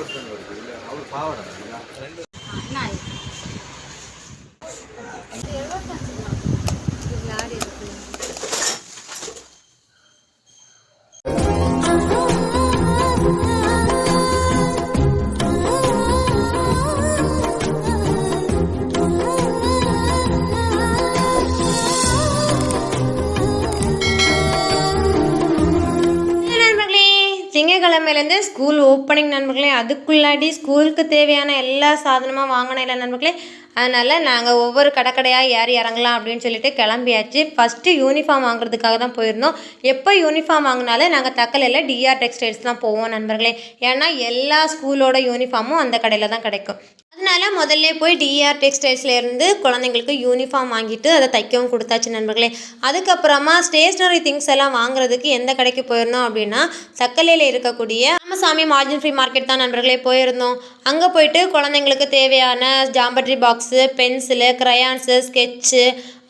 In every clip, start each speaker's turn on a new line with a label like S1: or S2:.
S1: Code பண்ணி வருது
S2: இல்லை? அவர் பாவடா? திங்கக்கிழமையிலேருந்து ஸ்கூல் ஓப்பனிங் நண்பர்களே அதுக்குள்ளாடி ஸ்கூலுக்கு தேவையான எல்லா சாதனமும் வாங்கின இல்லை நண்பர்களே அதனால் நாங்கள் ஒவ்வொரு கடை கடையாக ஏறி இறங்கலாம் அப்படின்னு சொல்லிட்டு கிளம்பியாச்சு. ஃபஸ்ட்டு யூனிஃபார்ம் வாங்குறதுக்காக தான் போயிருந்தோம். எப்போ யூனிஃபார்ம் வாங்கினாலும் நாங்கள் தக்கலையில் டிஆர் டெக்ஸ்டைல்ஸ் தான் போவோம் நண்பர்களே. ஏன்னா எல்லா ஸ்கூலோட யூனிஃபார்மும் அந்த கடையில் தான் கிடைக்கும். அதனால முதல்ல போய் டிஆர் டெக்ஸ்டைல்ஸ்ல இருந்து குழந்தைங்களுக்கு யூனிஃபார்ம் வாங்கிட்டு அதை தைக்கவும் கொடுத்தாச்சு நண்பர்களே. அதுக்கப்புறமா ஸ்டேஷ்னரி திங்ஸ் எல்லாம் வாங்குறதுக்கு எந்த கடைக்கு போயிருந்தோம் அப்படின்னா சக்கலையில் இருக்கக்கூடிய ராமசாமி மார்ஜின் ஃப்ரீ மார்க்கெட் தான் நண்பர்களே போயிருந்தோம். அங்கே போயிட்டு குழந்தைங்களுக்கு தேவையான geometry box pencil crayons sketch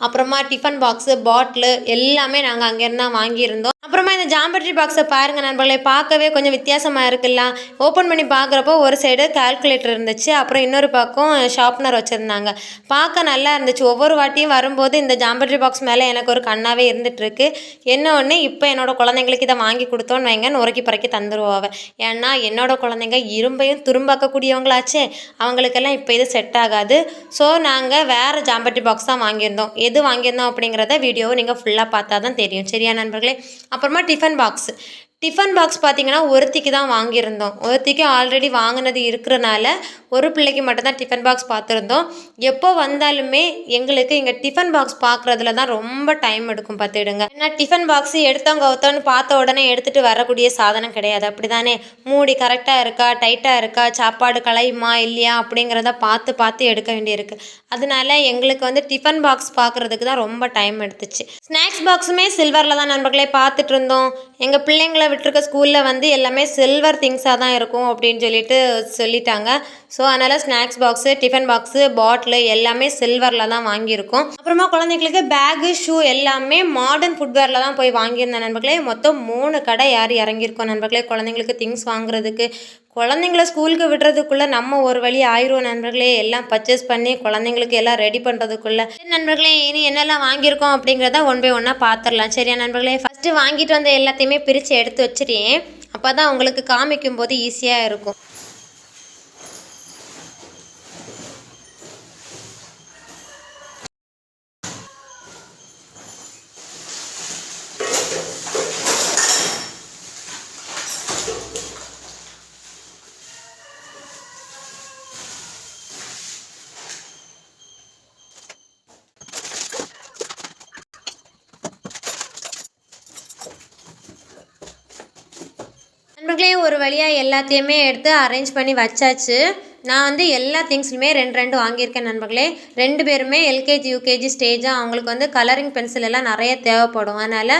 S2: அப்புறமா டிஃபன் பாக்ஸு பாட்டிலு எல்லாமே நாங்கள் அங்கேருந்து தான் வாங்கியிருந்தோம். அப்புறமா இந்த ஜாம்பட்ரி பாக்ஸை பாருங்கள் நண்பர்களே பார்க்கவே கொஞ்சம் வித்தியாசமாக இருக்குல்ல. ஓப்பன் பண்ணி பார்க்குறப்போ ஒரு சைடு கால்குலேட்டர் இருந்துச்சு. அப்புறம் இன்னொரு பக்கம் ஷார்ப்னர் வச்சுருந்தாங்க. பார்க்க நல்லா இருந்துச்சு. ஒவ்வொரு வாட்டியும் வரும்போது இந்த ஜாம்பட்ரி பாக்ஸ் மேலே எனக்கு ஒரு கண்ணாகவே இருந்துகிட்ருக்கு என்ன ஒன்று இப்போ என்னோடய குழந்தைங்களுக்கு இதை வாங்கி கொடுத்தோன்னு வைங்க நுரைக்கி பறக்கி தந்துருவாவ ஏன்னா என்னோடய குழந்தைங்க இரும்பையும் துரும்பாக்கக்கூடியவங்களாச்சே. அவங்களுக்கெல்லாம் இப்போ இது செட் ஆகாது. ஸோ நாங்கள் வேறு ஜாம்பட்ரி பாக்ஸ் தான் வாங்கியிருந்தோம். எது வாங்கியிருந்தோம் அப்படிங்கிறத வீடியோவை நீங்கள் ஃபுல்லாக பார்த்தா தான் தெரியும். சரியா நண்பர்களே? அப்புறமா டிஃபன் பாக்ஸ் டிஃபன் பாக்ஸ் பார்த்தீங்கன்னா ஒருத்திக்கு தான் வாங்கியிருந்தோம். ஒருத்திக்கு ஆல்ரெடி வாங்கினது இருக்கிறனால ஒரு பிள்ளைக்கு மட்டும்தான் டிஃபன் பாக்ஸ் பார்த்துருந்தோம் எப்போ வந்தாலுமே எங்களுக்கு இங்கே டிஃபன் பாக்ஸ் பார்க்குறதுல தான் ரொம்ப டைம் எடுக்கும் பார்த்துடுங்க ஏன்னா டிஃபன் பாக்ஸ் எடுத்தவங்க ஒருத்தவன்னு பார்த்த உடனே எடுத்துகிட்டு வரக்கூடிய சாதனம் கிடையாது. அப்படி தானே மூடி கரெக்டாக இருக்கா? டைட்டாக இருக்கா? சாப்பாடு கலையுமா இல்லையா? அப்படிங்கிறத பார்த்து பார்த்து எடுக்க வேண்டியிருக்கு. அதனால எங்களுக்கு வந்து டிஃபன் பாக்ஸ் பார்க்குறதுக்கு தான் ரொம்ப டைம் எடுத்துச்சு. ஸ்நாக்ஸ் பாக்ஸுமே சில்வரில் தான் நண்பர்களே பார்த்துட்டு இருந்தோம். எங்கள் பிள்ளைங்களை விட்டுருக்க ஸ்கூலில் வந்து எல்லாமே சில்வர் திங்ஸாக தான் இருக்கும் அப்படின்னு சொல்லிட்டு சொல்லிட்டாங்க. ஸோ அதனால் snacks box tiffin box bottle எல்லாமே சில்வரில் தான் வாங்கியிருக்கோம். அப்புறமா குழந்தைங்களுக்கு பேகு ஷூ எல்லாமே மாடர்ன் ஃபுட்வேரில் தான் போய் வாங்கியிருந்தேன் நண்பர்களே. மொத்தம் மூணு கடை யார் இறங்கியிருக்கோம் நண்பர்களே. குழந்தைங்களுக்கு திங்ஸ் வாங்குறதுக்கு குழந்தைங்கள ஸ்கூலுக்கு விடுறதுக்குள்ளே நம்ம ஒரு வழி ஆயிரும் நண்பர்களே. எல்லாம் பர்ச்சேஸ் பண்ணி குழந்தைங்களுக்கு எல்லாம் ரெடி பண்ணுறதுக்குள்ளே நண்பர்களே இனி என்னெல்லாம் வாங்கியிருக்கோம் அப்படிங்கிறத ஒன் பை ஒன்னாக பார்த்துடலாம் சரியா நண்பர்களே? ஃபஸ்ட்டு வாங்கிட்டு வந்த எல்லாத்தையுமே பிரித்து எடுத்து வச்சுட்டேன் அப்போ தான் உங்களுக்கு காமிக்கும் போது ஈஸியாக இருக்கும். நண்பர்களே ஒரு வழியாக எல்லாத்தையுமே எடுத்து அரேஞ்ச் பண்ணி வச்சாச்சு. நான் வந்து எல்லா திங்ஸ்லையுமே ரெண்டு ரெண்டு வாங்கியிருக்கேன் நண்பர்களே. ரெண்டு பேருமே எல்கேஜி யூகேஜி ஸ்டேஜாக அவங்களுக்கு வந்து கலரிங் பென்சில் எல்லாம் நிறைய தேவைப்படும். அதனால்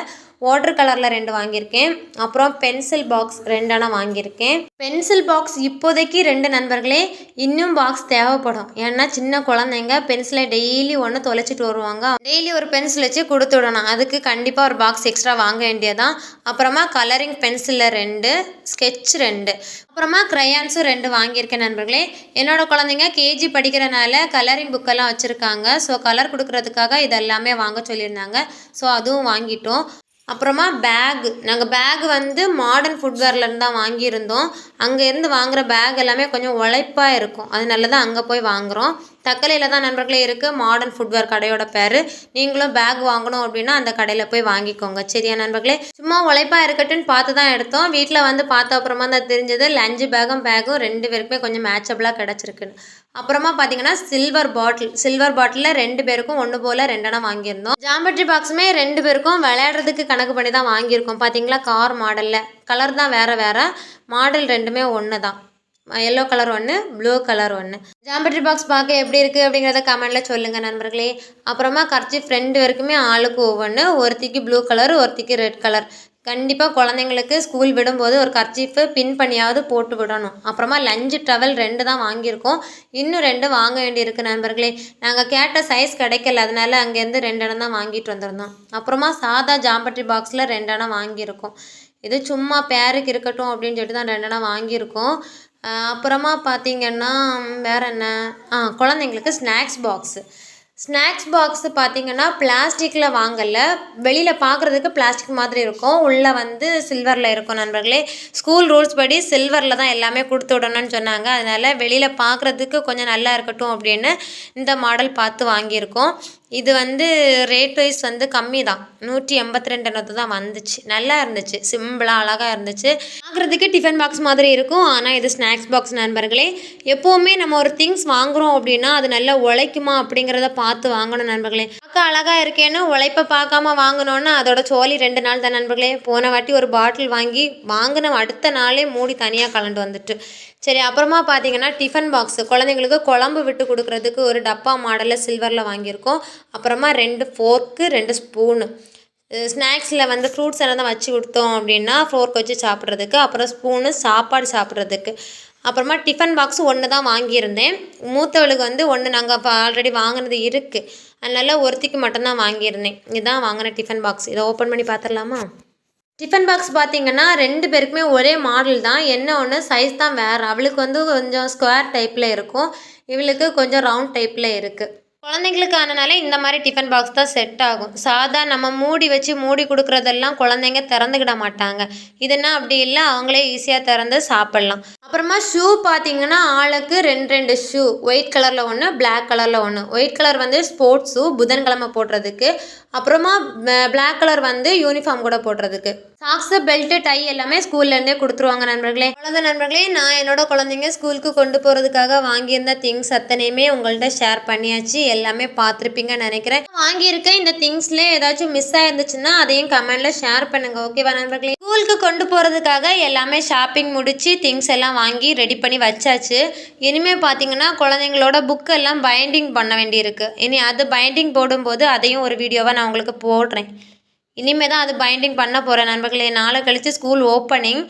S2: வாட்டர் கலரில் ரெண்டு வாங்கியிருக்கேன். அப்புறம் பென்சில் பாக்ஸ் ரெண்டெண்ணா வாங்கியிருக்கேன். பென்சில் பாக்ஸ் இப்போதைக்கு ரெண்டு நண்பர்களே இன்னும் பாக்ஸ் தேவைப்படும். ஏன்னா சின்ன குழந்தைங்க பென்சிலை டெய்லி ஒன்று தொலைச்சிட்டு வருவாங்க. டெய்லி ஒரு பென்சில் வச்சு கொடுத்து விடணும். அதுக்கு கண்டிப்பாக ஒரு பாக்ஸ் எக்ஸ்ட்ரா வாங்க வேண்டியதான் அப்புறமா கலரிங் பென்சிலில் ரெண்டு ஸ்கெட்ச் ரெண்டு. அப்புறமா க்ரையான்ஸும் ரெண்டு வாங்கியிருக்கேன் நண்பர்களே. என்னோட குழந்தைங்க கேஜி படிக்கிறனால கலரிங் புக்கெல்லாம் வச்சுருக்காங்க. ஸோ கலர் கொடுக்கறதுக்காக இதெல்லாமே வாங்க சொல்லியிருந்தாங்க. ஸோ அதுவும் வாங்கிட்டோம். அப்புறமா பேக் நாங்கள் பேக் வந்து மாடர்ன் ஃபுட்வேர்லேருந்து தான் வாங்கியிருந்தோம். அங்கேருந்து வாங்குகிற பேக் எல்லாமே கொஞ்சம் உழைப்பாக இருக்கும். அதனால தான் அங்கே போய் வாங்குகிறோம் தக்கலையில் தான் நண்பர்களே இருக்குது மாடர்ன் ஃபுட்வேர் கடையோட பேர். நீங்களும் பேக் வாங்கணும் அப்படின்னா அந்த கடையில் போய் வாங்கிக்கோங்க. சரியா நண்பர்களே? சும்மா உழைப்பாக இருக்கட்டும்னு பார்த்து தான் எடுத்தோம். வீட்டில் வந்து பார்த்த அப்புறமா தான் தெரிஞ்சது லஞ்சு பேக்கும் பேக்கும் ரெண்டு பேருக்குமே கொஞ்சம் மேட்சபிளாக கிடச்சிருக்குன்னு. அப்புறமா பார்த்தீங்கன்னா சில்வர் பாட்டில் சில்வர் பாட்டிலில் ரெண்டு பேருக்கும் ஒன்று போல் ரெண்டெண்ணம் வாங்கியிருந்தோம். ஜாமெட்ரி பாக்ஸுமே ரெண்டு பேருக்கும் விளையாடுறதுக்கு கணக்கு பண்ணி தான் வாங்கியிருக்கோம். பார்த்தீங்களா கார் மாடலில் கலர் தான் வேறு வேறு. மாடல் ரெண்டுமே ஒன்று தான் எல்லோ கலர் ஒன்று ப்ளூ கலர் ஒன்று ஜாமெட்ரி பாக்ஸ் பார்க்க எப்படி இருக்குது அப்படிங்கிறத கமெண்டில் சொல்லுங்கள் நண்பர்களே. அப்புறமா கர்ச்சிஃப் ரெண்டு வரைக்குமே ஆளுக்கு ஒவ்வொன்று ஒருத்திக்கு ப்ளூ கலர் ஒருத்திக்கு ரெட் கலர் கண்டிப்பாக குழந்தைங்களுக்கு ஸ்கூல் விடும்போது ஒரு கர்ச்சீஃபு பின் பண்ணியாவது போட்டு விடணும். அப்புறமா லஞ்சு டவல் ரெண்டு தான் வாங்கியிருக்கோம். இன்னும் ரெண்டு வாங்க வேண்டியிருக்கு நண்பர்களே. நாங்கள் கேட்ட சைஸ் கிடைக்கல அதனால அங்கேருந்து ரெண்டு இடம் தான் வாங்கிட்டு வந்திருந்தோம். அப்புறமா சாதா ஜாம்பட்ரி பாக்ஸில் ரெண்டு இடம் வாங்கியிருக்கோம். இது சும்மா பேருக்கு இருக்கட்டும் அப்படின்னு சொல்லிட்டு தான் ரெண்டு இடம் வாங்கியிருக்கோம். அப்புறமா பார்த்தீங்கன்னா வேறு என்ன? ஆ குழந்தைங்களுக்கு ஸ்நாக்ஸ் பாக்ஸு ஸ்நாக்ஸ் பாக்ஸு பார்த்தீங்கன்னா பிளாஸ்டிக்கில் வாங்கலை. வெளியில் பார்க்குறதுக்கு பிளாஸ்டிக் மாதிரி இருக்கும். உள்ளே வந்து சில்வரில் இருக்கும் நண்பர்களே. ஸ்கூல் ரூல்ஸ் படி சில்வரில் தான் எல்லாமே கொடுத்து விடணும்னு சொன்னாங்க. அதனால் வெளியில் பார்க்குறதுக்கு கொஞ்சம் நல்லா இருக்கட்டும் அப்படின்னு இந்த மாடல் பார்த்து வாங்கியிருக்கோம். இது வந்து ரேட் வைஸ் வந்து கம்மி தான் நூற்றி எண்பத்தி ரெண்டு தான் வந்துச்சு. நல்லா இருந்துச்சு. சிம்பிளாக அழகாக இருந்துச்சு. பார்க்குறதுக்கு டிஃபன் பாக்ஸ் மாதிரி இருக்கும். ஆனால் இது ஸ்நாக்ஸ் பாக்ஸ் நண்பர்களே எப்போவுமே நம்ம ஒரு திங்ஸ் வாங்குறோம் அப்படின்னா அது நல்லா உழைக்குமா அப்படிங்கிறத பார்த்து வாங்கணும் நண்பர்களே. பார்க்க அழகாக இருக்கேன்னு உழைப்பை பார்க்காம வாங்கினோன்னா அதோட சோலி ரெண்டு நாள் தான் நண்பர்களே. போன வாட்டி ஒரு பாட்டில் வாங்கி வாங்கின அடுத்த நாளே மூடி தனியாக கலண்டு வந்துட்டு. சரி அப்புறமா பார்த்தீங்கன்னா டிஃபன் பாக்ஸு. குழந்தைங்களுக்கு குழம்பு விட்டு கொடுக்குறதுக்கு ஒரு டப்பா மாடலில் சில்வரில் வாங்கியிருக்கோம். அப்புறமா ரெண்டு ஃபோர்க்கு ரெண்டு ஸ்பூனு. ஸ்நாக்ஸில் வந்து ஃப்ரூட்ஸ் எல்லாம் வச்சு கொடுத்தோம் அப்படின்னா ஃபோர்க் வச்சு சாப்பிட்றதுக்கு அப்புறம் ஸ்பூனு சாப்பாடு சாப்பிட்றதுக்கு. அப்புறமா டிஃபன் பாக்ஸ் ஒன்று தான் வாங்கியிருந்தேன். மூத்தவளுக்கு வந்து ஒன்று நாங்கள் இப்போ ஆல்ரெடி வாங்கினது இருக்குது அதனால் ஒருத்திக்கு மட்டும்தான் வாங்கியிருந்தேன். இதுதான் வாங்கின டிஃபன் பாக்ஸ். இதை ஓப்பன் பண்ணி பார்த்துடலாமா டிஃபன் பாக்ஸ் பார்த்தீங்கன்னா ரெண்டு பேருக்குமே ஒரே மாடல் தான். என்ன ஒன்று சைஸ் தான் வேறு. அவளுக்கு வந்து கொஞ்சம் ஸ்கொயர் டைப்பில் இருக்கும். இவளுக்கு கொஞ்சம் ரவுண்ட் டைப்பில் இருக்குது குழந்தைங்களுக்கானனால இந்த மாதிரி டிஃபன் பாக்ஸ் தான் செட் ஆகும். சாதா நம்ம மூடி வச்சு மூடி கொடுக்குறதெல்லாம் குழந்தைங்க திறந்துக்கிட மாட்டாங்க. இதுனா அப்படி இல்லை அவங்களே ஈஸியாக திறந்து சாப்பிட்லாம். அப்புறமா ஷூ பார்த்தீங்கன்னா ஆளுக்கு ரெண்டு ரெண்டு ஷூ ஒயிட் கலரில் ஒன்று பிளாக் கலரில் ஒன்று ஒயிட் கலர் வந்து ஸ்போர்ட்ஸ் ஷூ புதன்கிழமை போடுறதுக்கு. அப்புறமா பிளாக் கலர் வந்து யூனிஃபார்ம் கூட போடுறதுக்கு. சாக்ஸு பெல்ட்டு டை எல்லாமே ஸ்கூல்லேருந்தே கொடுத்துருவாங்க நண்பர்களே. அவ்வளோதான் நண்பர்களே. நான் என்னோட குழந்தைங்க ஸ்கூலுக்கு கொண்டு போகிறதுக்காக வாங்கியிருந்த திங்ஸ் அத்தனையுமே உங்கள்கிட்ட ஷேர் பண்ணியாச்சு. எல்லாமே பார்த்துருப்பீங்கன்னு நினைக்கிறேன். வாங்கியிருக்க இந்த திங்ஸ்லேயே ஏதாச்சும் மிஸ் ஆயிருந்துச்சுன்னா அதையும் கமெண்ட்டில் ஷேர் பண்ணுங்க ஓகேவா நண்பர்களே? ஸ்கூலுக்கு கொண்டு போகிறதுக்காக எல்லாமே ஷாப்பிங் முடித்து திங்ஸ் எல்லாம் வாங்கி ரெடி பண்ணி வச்சாச்சு. இனிமேல் பார்த்தீங்கன்னா குழந்தைங்களோட புக் எல்லாம் பைண்டிங் பண்ண வேண்டியிருக்கு. இனி அது பைண்டிங் போடும்போது அதையும் ஒரு வீடியோவாக நான் உங்களுக்கு போடுறேன். இனிமேல் தான் அது பைண்டிங் பண்ண போகிறேன் நண்பர்களே. நாளை கழித்து ஸ்கூல் ஓப்பனிங்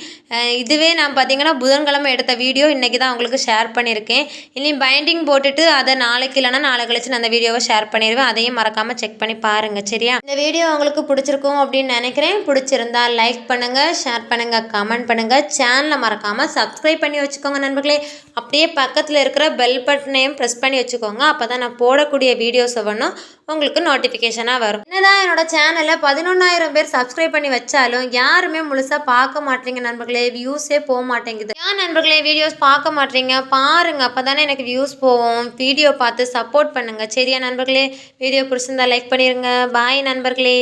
S2: இதுவே நான் பார்த்தீங்கன்னா புதன்கிழமை எடுத்த வீடியோ இன்றைக்கி தான் உங்களுக்கு ஷேர் பண்ணியிருக்கேன் இனி பைண்டிங் போட்டுட்டு அதை நாளைக்கு இல்லைனா நாளை கழித்து நான் அந்த வீடியோவை ஷேர் பண்ணிடுவேன் அதையும் மறக்காமல் செக் பண்ணி பாருங்கள் சரியா? இந்த வீடியோ உங்களுக்கு பிடிச்சிருக்கும் அப்படின்னு நினைக்கிறேன். பிடிச்சிருந்தா லைக் பண்ணுங்கள் ஷேர் பண்ணுங்கள் கமெண்ட் பண்ணுங்கள் சேனலை மறக்காமல் சப்ஸ்கிரைப் பண்ணி வச்சுக்கோங்க நண்பர்களே. அப்படியே பக்கத்தில் இருக்கிற பெல் பட்டனையும் ப்ரெஸ் பண்ணி வச்சுக்கோங்க. அப்போ தான் நான் போடக்கூடிய வீடியோஸ் ஒவ்வொன்றும் உங்களுக்கு நோட்டிஃபிகேஷனாக வரும். என்னதான் என்னோட சேனலை பதினொன்றாயிரம் பேர் சப்ஸ்கிரைப் பண்ணி வச்சாலும் யாருமே முழுசாக பார்க்க மாட்டீங்க நண்பர்களே வியூஸே போக மாட்டேங்குது. ஏன் நண்பர்களே வீடியோஸ் பார்க்க மாட்டீங்க? பாருங்க அப்போ தானே எனக்கு வியூஸ் போகும். வீடியோ பார்த்து சப்போர்ட் பண்ணுங்கள் சரியா நண்பர்களே? வீடியோ பிடிச்சிருந்தா லைக் பண்ணிடுங்க பாய் நண்பர்களே.